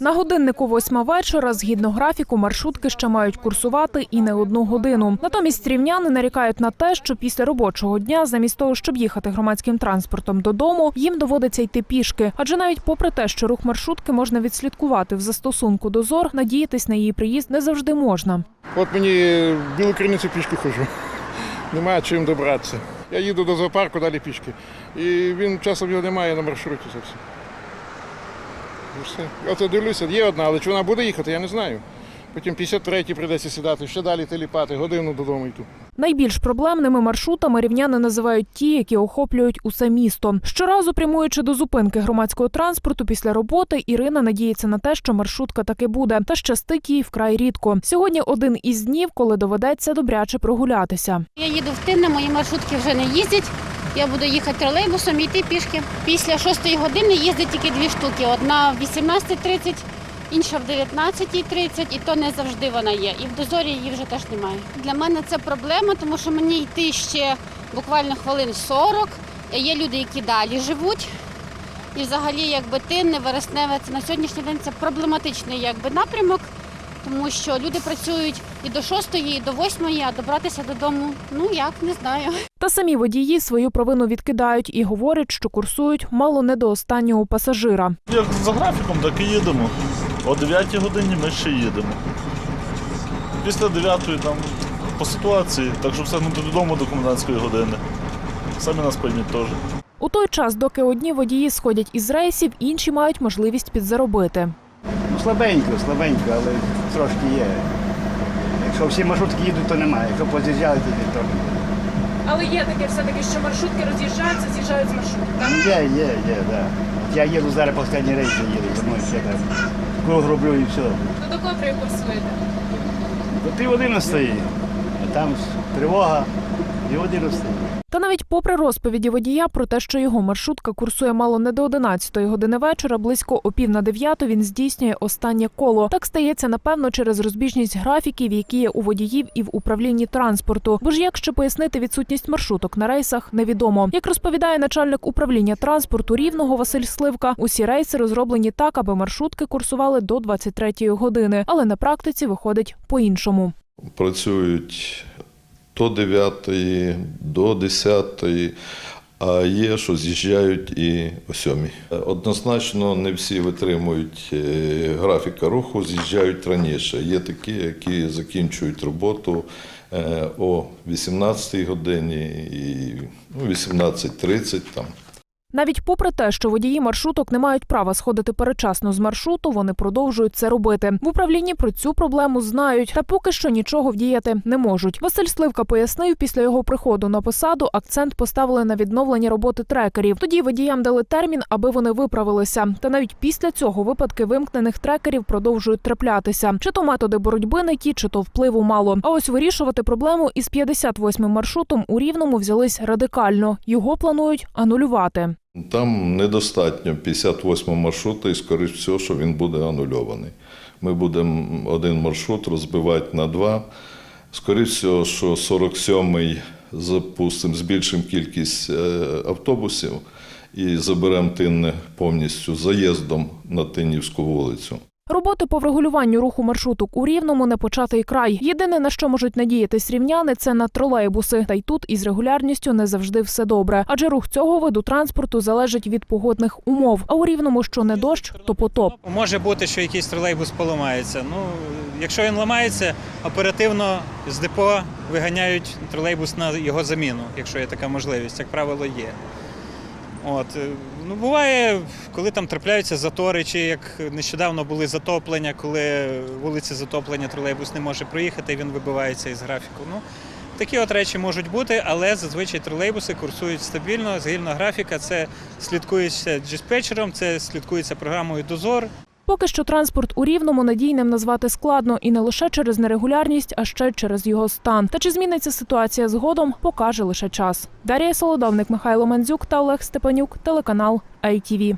На годиннику восьма вечора, згідно графіку, маршрутки ще мають курсувати і не одну годину. Натомість рівняни нарікають на те, що після робочого дня, замість того, щоб їхати громадським транспортом додому, їм доводиться йти пішки. Адже навіть попри те, що рух маршрутки можна відслідкувати в застосунку до ЗОР, надіятись на її приїзд не завжди можна. От мені в Білу Криницю пішки ходжу. Немає чим добратися. Я їду до зоопарку, далі пішки. І він часом його немає на маршруті зовсім. І все. Оце дивлюся, є одна, але чи вона буде їхати, я не знаю. Потім 53-й прийдеться сідати, ще далі теліпати, годину додому йду. Найбільш проблемними маршрутами рівняни називають ті, які охоплюють усе місто. Щоразу прямуючи до зупинки громадського транспорту після роботи, Ірина надіється на те, що маршрутка таки буде, та щастить їй вкрай рідко. Сьогодні один із днів, коли доведеться добряче прогулятися. Я їду в Тинне, мої маршрутки вже не їздять. Я буду їхати тролейбусом йти пішки. Після 6 години їздить тільки дві штуки. Одна в 18.30, інша в 19.30, і то не завжди вона є. І в дозорі її вже теж немає. Для мене це проблема, тому що мені йти ще буквально хвилин 40. Є люди, які далі живуть. І взагалі, якби Тинне, Вересневе, це на сьогоднішній день це проблематичний якби, напрямок. Тому що люди працюють і до 6, і до 8, а добратися додому, ну як, не знаю. Та самі водії свою провину відкидають і говорять, що курсують мало не до останнього пасажира. Як за графіком, так і їдемо. О 9 годині ми ще їдемо. Після 9 там по ситуації, так що встигнути додому до комендантської години. Самі нас пойміть теж. У той час, доки одні водії сходять із рейсів, інші мають можливість підзаробити. Ну, слабенько, слабенько, але трошки є. Якщо всі маршрутки їдуть, то немає. Якщо поз'їжджали, то. Але є таке все-таки, що маршрутки роз'їжджаються, з'їжджають з маршрутки. так? Ну, Є, є, є, так. Да. От Я їду зараз по останній рейсі їду, тому ще так. Круг роблю і все. Ну, до котрої курсуєте? До пів одинадцятої, а там тривога, і одинадцятої. Та навіть попри розповіді водія про те, що його маршрутка курсує мало не до 11 години вечора, близько о пів на дев'яту він здійснює останнє коло. Так стається напевно через розбіжність графіків, які є у водіїв і в управлінні транспорту. Бо ж як ще пояснити відсутність маршруток на рейсах, невідомо. Як розповідає начальник управління транспорту рівного Василь Сливка, усі рейси розроблені так, аби маршрутки курсували до 23 години, але на практиці виходить по-іншому. працюють до 9, до 10, а є, що з'їжджають і о 7. Однозначно не всі витримують е, графіка руху, з'їжджають раніше. Є такі, які закінчують роботу е, о 18 годині і ну, 18.30 там. Навіть попри те, що водії маршруток не мають права сходити передчасно з маршруту, вони продовжують це робити. В управлінні про цю проблему знають, та поки що нічого вдіяти не можуть. Василь Сливка пояснив, після його приходу на посаду акцент поставили на відновлення роботи трекерів. Тоді водіям дали термін, аби вони виправилися. Та навіть після цього випадки вимкнених трекерів продовжують траплятися. Чи то методи боротьби не ті, чи то впливу мало. А ось вирішувати проблему із 58 маршрутом у рівному взялись радикально. Його планують анулювати. Там недостатньо 58 маршрута, і скоріш всього, що він буде анульований. Ми будемо один маршрут розбивати на два. Скоріш всього, що 47-й запустимо, збільшимо кількість е, автобусів і заберемо тинне повністю заїздом на Тиннівську вулицю. Роботи по врегулюванню руху маршруток у рівному не початий край. Єдине на що можуть надіятись рівняни, це на тролейбуси. Та й тут із регулярністю не завжди все добре. Адже рух цього виду транспорту залежить від погодних умов. А у рівному, що не дощ, то потоп. Може бути, що якийсь тролейбус поламається. Ну, якщо він ламається, оперативно з депо виганяють тролейбус на його заміну, якщо є така можливість, як правило, є. От. е, Ну, буває, коли там трапляються затори, чи як нещодавно були затоплення, коли вулиці затоплення, тролейбус не може проїхати, він вибивається із графіку. Ну, такі от речі можуть бути, але зазвичай тролейбуси курсують стабільно, згідно графіка. Це слідкується диспетчером, це слідкується програмою дозор. Поки що транспорт у рівному надійним назвати складно і не лише через нерегулярність, а ще через його стан. Та чи зміниться ситуація згодом, покаже лише час. Дар'я Солодовник, Михайло Мандзюк та Олег Степанюк, телеканал ITV.